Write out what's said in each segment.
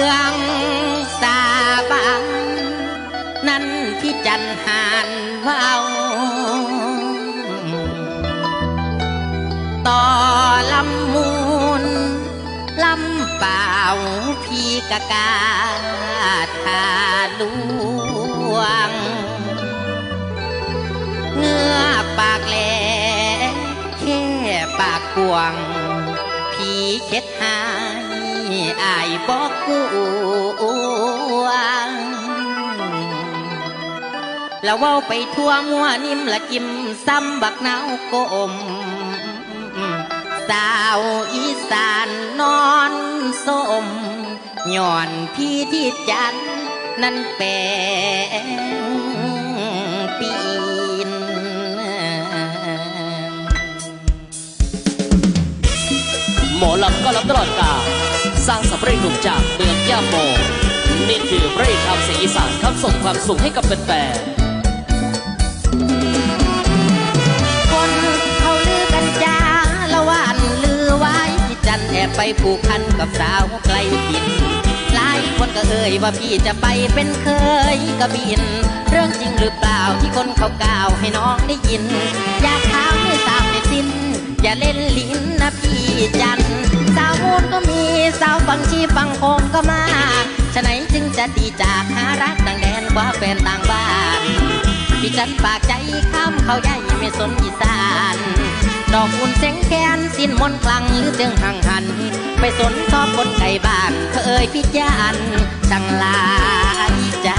มืองสาบังนั่นที่จันหานเว้าต่อลำมูลลำเปล่าพี่กะกาทาลวง เงื้อปากแหลแค่ปากกวง พีเช็ดหา อายบอกกวงแล้วเว้าไปทั่วมัวนิ่มละกิมซ้ำบักนาวโกมสาวอีสานนอนสมย้อนพี่ที่จันนั้นแปลง หมอลำก็รับตลอดกาลสร้างสำเร็จหนุ่มจากเมืองย่าโมนี่คือพระเอกทำเสียงอีสานครับส่งความสุขให้กับแฟนคนเขาลือกันจ้าละวานลือไว้ที่จันแอบไปผูกพันกับสาวไกลดินหลายคนก็เอ่ยว่าพี่จะไปเป็นเคยกระบิน เรื่องจริงหรือเปล่าที่คนเขากล่าวให้น้องได้ยิน อยากถามให้ทราบ จะดีจากหารักต่างแดนกว่าแฟนต่างบ้านพี่จันปากใจข้ามเขาใหญ่ไม่สนอีสาน ดอกอุ่นเสียงแคนสิ้นมนคลังหรือเจืองหังหันไปสนชอบคนไก่บ้านเคยพิจารณ์ช่างลายใจ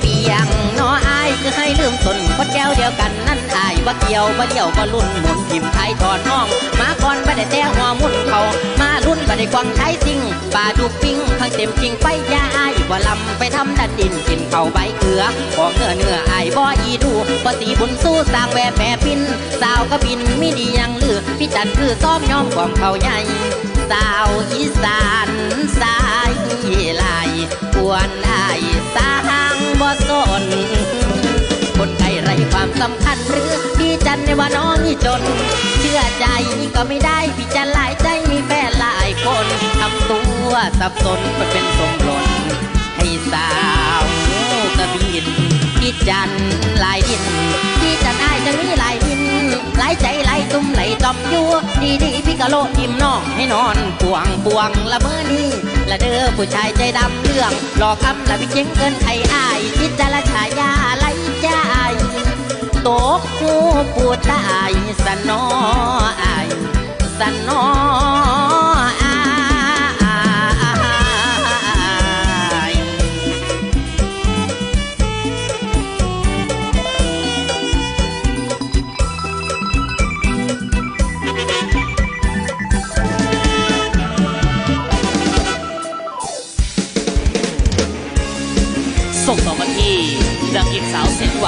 เปียงน้ออายคือให้ลืมตนคนแก้วเดียวกันนั่นอายว่าเกี่ยวว่าเดี่ยวว่าลุ่นหมุนพิมพ์ไทยถอดน้อง มาก่อนบ่ได้แต่หัวมุนเขามารุ่นบ่ได้กวางใช้สิ่ง ป่าดูปิ้งทั้งเต็มจริงไปยาอายว่าลำไปทำดันดินกินเข่าใบเกลือของเนื้อเนื้อไอายบ่อีดูบ่ตีบุญสู้สร้างแวแม่ปินสาวก็บินไม่ดียังลือพี่จันคือซ้อมยอมความเขาใหญ่สาวอีสานสายลายกวนอายสาหางบ่สนคนไทยไรความสำคัญหรือพี่จันในว่าน้องนี่จน เชื่อใจก็ไม่ได้พี่จันหลาย สับสนมันเป็นสมหล่นให้สาวกระบินพี่จันหลายดินพี่จันอายจะมีหลายดินหลายใจหลายตุ้มไหลต่อมยู่ดีดีพี่กะโลดทิมน้องให้นอนปวงปวงละเมื่อนี้ละเด้อผู้ชายใจดำเรื่องหลอกคำละพี่เจ๊งเกินไทยอายพิจารชายาไหลใจตกหูปูตายสนออ ส่งต่อมาที่นางเอกสาวเสียงหวาน